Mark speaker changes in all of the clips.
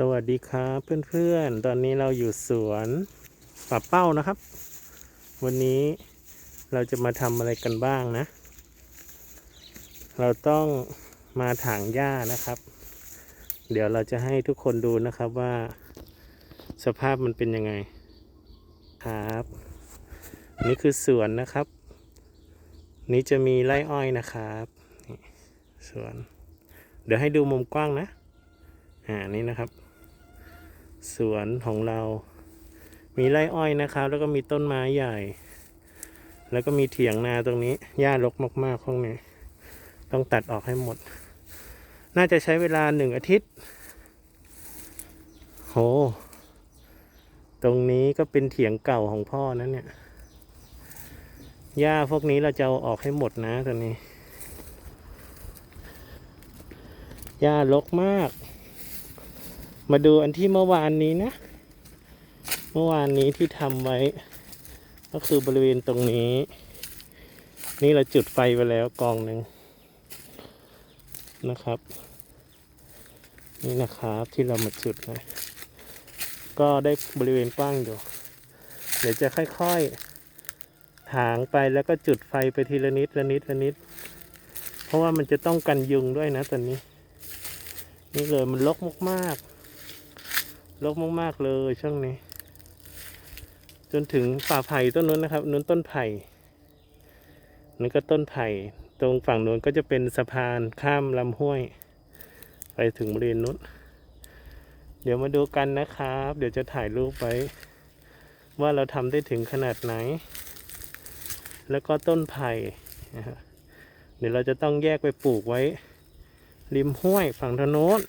Speaker 1: สวัสดีครับเพื่อนๆ ตอนนี้เราอยู่สวนป่าเป้านะครับ วันนี้เราจะมาทำอะไรกันบ้างนะ เราต้องมาถางหญ้านะครับ เดี๋ยวเราจะให้ทุกคนดูนะครับว่า สภาพมันเป็นยังไงครับ นี่คือสวนนะครับ นี่จะมีไร่อ้อยนะครับสวน เดี๋ยวให้ดูมุมกว้างนะอ่า นี่นะครับ สวนของเรา มีไร่อ้อยนะครับ แล้วก็มีต้นไม้ใหญ่ แล้วก็มีเถียงนาตรงนี้ หญ้ารกมากๆข้างในต้องตัดออกให้หมด น่าจะใช้เวลาหนึ่งอาทิตย์ โห ตรงนี้ก็เป็นเถียงเก่าของพ่อนะเนี่ย หญ้าพวกนี้เราจะเอาออกให้หมดนะตอนนี้ หญ้ารกมาก มาดูอันที่เมื่อวานนี้นะ เมื่อวานนี้ที่ทำไว้ ก็คือบริเวณตรงนี้ นี่เราจุดไฟไปแล้วกองหนึ่งนะครับ นี่นะครับที่เรามาจุดนะ ก็ได้บริเวณกว้างอยู่ เดี๋ยวจะค่อยๆถางไปแล้วก็จุดไฟไปทีละนิดละนิดละนิด เพราะว่ามันจะต้องกันยุงด้วยนะตอนนี้ นี่เลยมันรกมากๆ รกมาก ๆ เลยช่วงนี้ จนถึงป่าไผ่ต้นนู้นนะครับนู้นต้นไผ่นั่นก็ต้นไผ่ตรงฝั่งนู้นก็จะเป็นสะพานข้ามลำห้วย ไปถึงบริเวณนู้นเดี๋ยวมาดูกันนะครับ เดี๋ยวจะถ่ายรูปไว้ ว่าเราทำได้ถึงขนาดไหน แล้วก็ต้นไผ่นะฮะเดี๋ยวเราจะต้องแยกไปปลูกไว้ ริมห้วยฝั่งถนน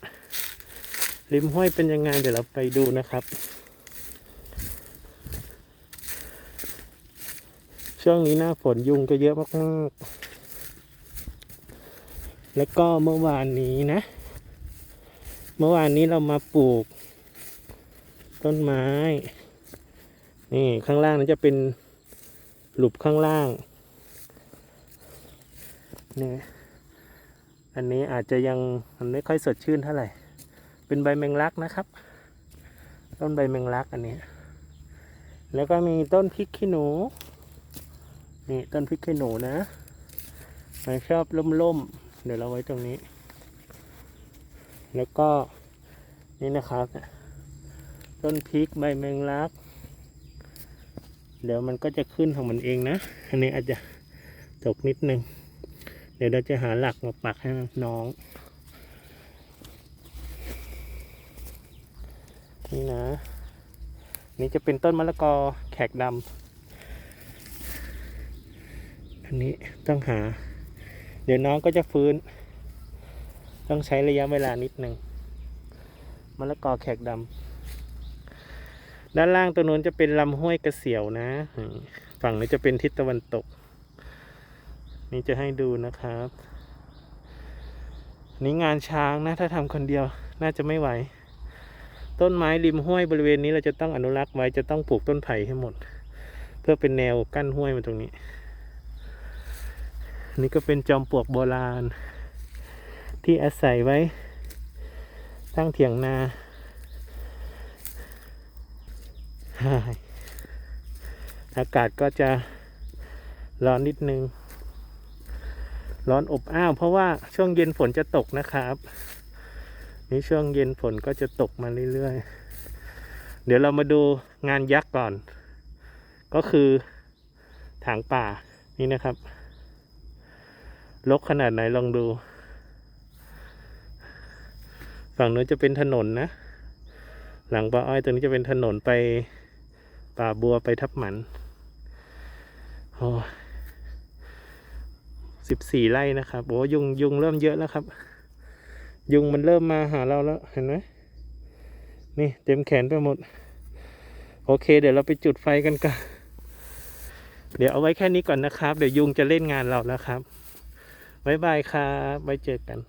Speaker 1: ริมห้วยเป็นยังไงเดี๋ยวเราไปดูนะครับ ช่วงนี้หน้าฝนยุงก็เยอะมากๆ แล้วก็เมื่อวานนี้นะ เมื่อวานนี้เรามาปลูก ต้นไม้ นี่ข้างล่างนั้นจะเป็นหลุบข้างล่างนี่อันนี้อาจจะยังมันไม่ค่อยสดชื่นเท่าไหร่ เป็นใบแมงลักนะครับ ต้นใบแมงลักอันนี้ แล้วก็มีต้นพริกขี้หนู นี่ต้นพริกขี้หนูนะมันชอบล่มๆ เดี๋ยวเราไว้ตรงนี้ แล้วก็นี่นะครับ ต้นพริกใบแมงลัก เดี๋ยวมันก็จะขึ้นของมันเองนะ อันนี้อาจจะตกนิดนึง เดี๋ยวเราจะหาหลักมาปักให้น้อง นี่นะ นี่จะเป็นต้นมะละกอแขกดำอันนี้ต้องหา เดี๋ยวน้องก็จะฟื้น ต้องใช้ระยะเวลานิดหนึ่งมะละกอแขกดำด้านล่างตัวนู้นจะเป็นลำห้วยกระเสียวนะ ฝั่งนี้จะเป็นทิศตะวันตก นี่จะให้ดูนะครับนี่งานช้างนะ ถ้าทำคนเดียวน่าจะไม่ไหว ต้นไม้ริมห้วยบริเวณนี้เราจะต้องอนุรักษ์ไว้จะต้องปลูกต้นไผ่ให้หมด เพื่อเป็นแนวกั้นห้วยมาตรงนี้ นี่ก็เป็นจอมปลวกโบราณ ที่อาศัยไว้ตั้งเถียงนาฮ่ายอากาศก็จะร้อนนิดนึง ร้อนอบอ้าวเพราะว่าช่วงเย็นฝนจะตกนะครับ นี่ช่วงเย็นฝนก็จะตกมาเรื่อยๆ เดี๋ยวเรามาดูงานยักษ์ก่อน ก็คือถางป่านี่นะครับลกขนาดไหนลองดู ฝั่งนู้นจะเป็นถนนนะ หลังป่าอ้อยตรงนี้จะเป็นถนนไปป่าบัวไปทับหมันโอ้สิบสี่ไร่นะครับโอ้ยุงยุงเริ่มเยอะแล้วครับ ยุงมันเริ่มมาหาเราแล้วเห็นไหมนี่เต็มแขนไปหมด โอเค เดี๋ยวเราไปจุดไฟกันกัน เดี๋ยวเอาไว้แค่นี้ก่อนนะครับ เดี๋ยวยุงจะเล่นงานเราแล้วครับบ๊ายบายครับไว้เจอกัน